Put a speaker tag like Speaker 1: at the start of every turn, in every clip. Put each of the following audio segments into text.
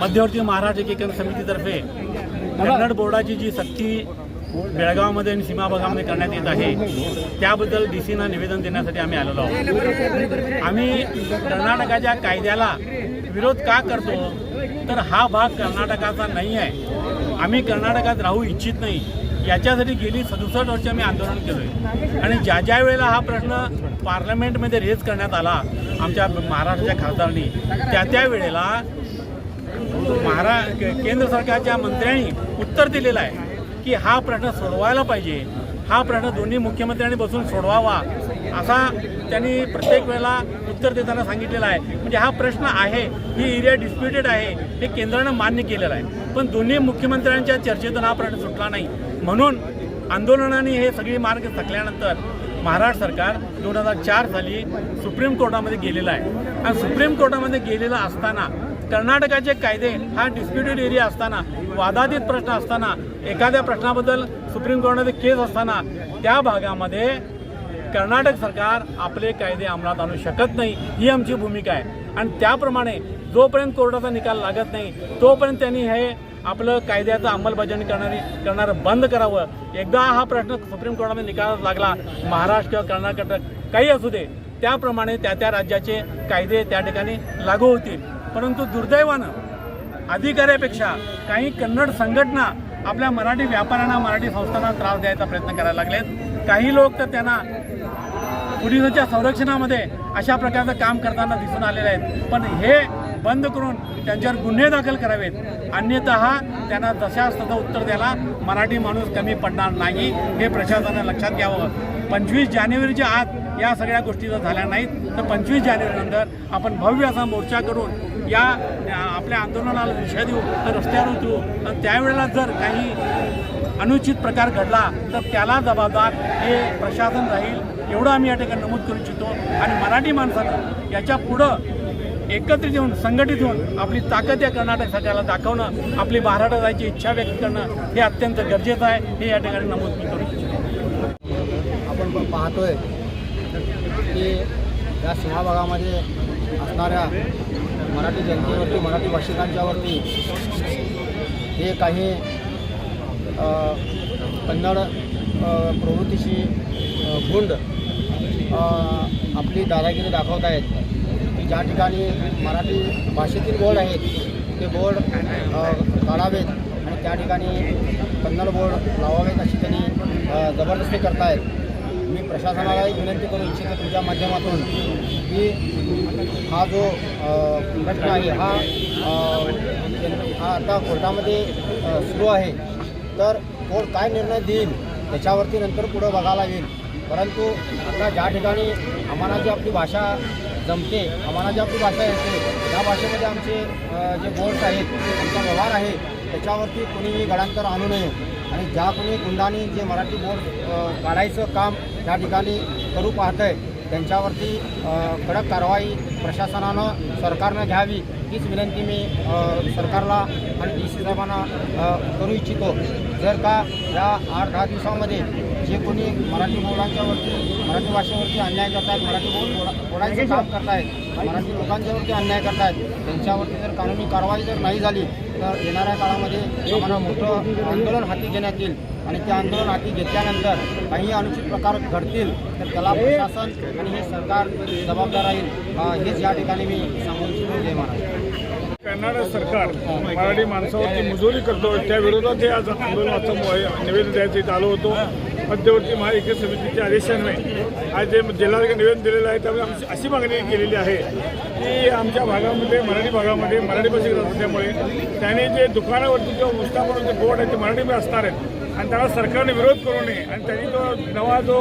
Speaker 1: मध्यवर्ती महाराष्ट्र एकीकरण समितीतर्फे कन्नड बोर्डाची जी सक्ती बेळगावमध्ये आणि सीमा भागामध्ये करण्यात येत आहे त्याबद्दल डी सीना निवेदन देण्यासाठी आम्ही आलेलो आहोत. आम्ही कर्नाटकाच्या कायद्याला विरोध का करतो? तर हा भाग कर्नाटकाचा नाही आहे. आम्ही कर्नाटकात राहू इच्छित नाही. याच्यासाठी गेली सदुसष्ट वर्ष आम्ही आंदोलन केलं आणि ज्या ज्या वेळेला हा प्रश्न पार्लमेंटमध्ये रेज करण्यात आला आमच्या महाराष्ट्राच्या खासदारांनी त्या त्या वेळेला महारा केंद्र सरकारच्या मंत्र्यांनी उत्तर दिलेलं आहे की हा प्रश्न सोडवायला पाहिजे. हा प्रश्न दोन्ही मुख्यमंत्र्यांनी बसून सोडवावा असा त्यांनी प्रत्येक वेळेला उत्तर देताना सांगितलेलं आहे. म्हणजे हा प्रश्न आहे ही एरिया डिस्प्युटेड आहे हे केंद्रानं मान्य केलेलं आहे. पण दोन्ही मुख्यमंत्र्यांच्या चर्चेतून हा प्रश्न सुटला नाही. म्हणून आंदोलनाने हे सगळे मार्ग थकल्यानंतर महाराष्ट्र सरकार दोन हजार चार साली सुप्रीम कोर्टामध्ये गेलेलं आहे. आणि सुप्रीम कोर्टामध्ये गेलेलं असताना कर्नाटकाचे कायदे हा डिस्प्युटेड एरिया असताना वादातीत प्रश्न असताना एखाद्या प्रश्नाबद्दल सुप्रीम कोर्टामध्ये केस असताना त्या भागामध्ये कर्नाटक सरकार आपले कायदे अंमलात आणू शकत नाही ही आमची भूमिका आहे. आणि त्याप्रमाणे जोपर्यंत कोर्टाचा निकाल लागत नाही तोपर्यंत त्यांनी हे आपलं कायद्याचं अंमलबजावणी करणारी करणारं बंद करावं. एकदा हा प्रश्न सुप्रीम कोर्टामध्ये निकाल लागला महाराष्ट्र किंवा कर्नाटक काही असू दे त्याप्रमाणे त्या त्या राज्याचे कायदे त्या ठिकाणी लागू होतील. परंतु दुर्दैवानं अधिकाऱ्यापेक्षा काही कन्नड संघटना आपल्या मराठी व्यापाऱ्यांना मराठी संस्थांना त्रास द्यायचा प्रयत्न करायला लागलेत. काही लोक तर त्यांना पोलिसांच्या संरक्षणामध्ये अशा प्रकारचं काम करताना दिसून आलेले आहेत. पण हे बंद करून त्यांच्यावर गुन्हे दाखल करावेत. अन्यतः त्यांना तशाच तसं उत्तर द्यायला मराठी माणूस कमी पडणार नाही हे प्रशासनाने लक्षात घ्यावं. पंचवीस जानेवारीच्या आत या सगळ्या गोष्टी जर झाल्या नाहीत तर पंचवीस जानेवारीनंतर आपण भव्य असा मोर्चा करून या आपल्या आंदोलनाला दिशा देऊ तर रस्त्यावर उतरू. आणि त्यावेळेला जर काही अनुचित प्रकार घडला तर त्याला जबाबदार हे प्रशासन राहील एवढं आम्ही या ठिकाणी नमूद करू इच्छितो. आणि मराठी माणसानं याच्या पुढं एकत्रित येऊन संघटित होऊन आपली ताकद या कर्नाटक सरकारला दाखवणं आपली महाराष्ट्र जायची इच्छा व्यक्त करणं हे अत्यंत गरजेचं आहे. हे या ठिकाणी नमूद मी करू इच्छितो.
Speaker 2: आपण पाहतोय. की या सिंहभागामध्ये असणाऱ्या मराठी जनतेवरती मराठी भाषिकांच्यावरती हे काही कन्नड प्रवृत्तीशी गुंड आपली दादागिरी दाखवत आहेत. की ज्या ठिकाणी मराठी भाषेतील बोर्ड आहेत ते बोर्ड काढावेत आणि त्या ठिकाणी कन्नड बोर्ड लावावेत अशी त्यांनी जबरदस्ती करतायत. मी प्रशासनाला एक विनंती करू इच्छितो तुमच्या माध्यमातून की हा जो प्रश्न आहे हा हा आता कोर्टामध्ये सुरू आहे. तर कोर्ट काय निर्णय देईल त्याच्यावरती नंतर पुढं बघायला येईल. परंतु आता ज्या ठिकाणी आम्हाला जी आपली भाषा जमते आम्हाला जी आपली भाषा येते त्या भाषेमध्ये आमचे जे बोर्ड्स आहेत आमचा व्यवहार आहे त्याच्यावरती कोणीही गडांतर आणू नये. आणि ज्या कोणी गुंडांनी जे मराठी बोर्ड काढायचं काम त्या ठिकाणी करू पाहतं आहे त्यांच्यावरती कडक कारवाई प्रशासनानं सरकारनं घ्यावी हीच विनंती मी सरकारला आणि डी सी साहेबांना करू इच्छितो. जर का या आठ दहा दिवसामध्ये जे कोणी मराठी बोर्डांच्यावरती मराठी भाषेवरती अन्याय करतायत मराठी बोर्ड बोला- बोलायचं काम करतायत मराठी लोकांच्यावरती अन्याय करतायत त्यांच्यावरती जर कानूनी कारवाई जर नाही झाली तर येणाऱ्या काळामध्ये आम्हाला मोठं आंदोलन हाती घेण्यात येईल. आणि ते आंदोलन हाती घेतल्यानंतर काही अनुचित प्रकार घडतील तर त्याला प्रशासन आणि हे सरकार जबाबदार राहील. हेच या ठिकाणी मी सांगून इच्छितो जय महाराज
Speaker 3: कर्नाटक सरकार मराठी माणसावरती मुजोरी करतो. त्याविरोधात हे आज आंदोलनाचं निवेदन द्यायचं इथं आलो होतो. मध्यवर्ती महाविकास समितीच्या आदेशाने आज जे जिल्हाधिकारी निवेदन दिलेलं आहे त्यामुळे आमची अशी मागणी केलेली आहे की आमच्या भागामध्ये मराठी भागामध्ये मराठी भाषिक असल्यामुळे त्याने जे दुकानावरती जो जे बोर्ड आहे ते मराठीमध्ये असणार आहेत. आणि त्याला सरकारने विरोध करू नये. आणि त्यांनी तो नवा जो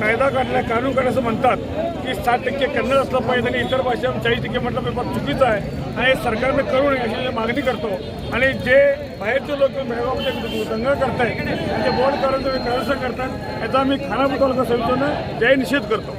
Speaker 3: कायदा काढला कानून काढला असं म्हणतात की साठ टक्के कन्नड असलं पाहिजे आणि इतर भाषा चाळीस टक्के म्हटलं पेपर चुकीचं आहे. आणि हे सरकारने करू नये अशी मागणी करतो. आणि जे बाहेरचे लोक बेळगावमध्ये दंगा करत आहेत ते बोर्ड काढून तुम्ही करतात याचा आम्ही खानापूर तालुका समितीनं जय निषेध करतो.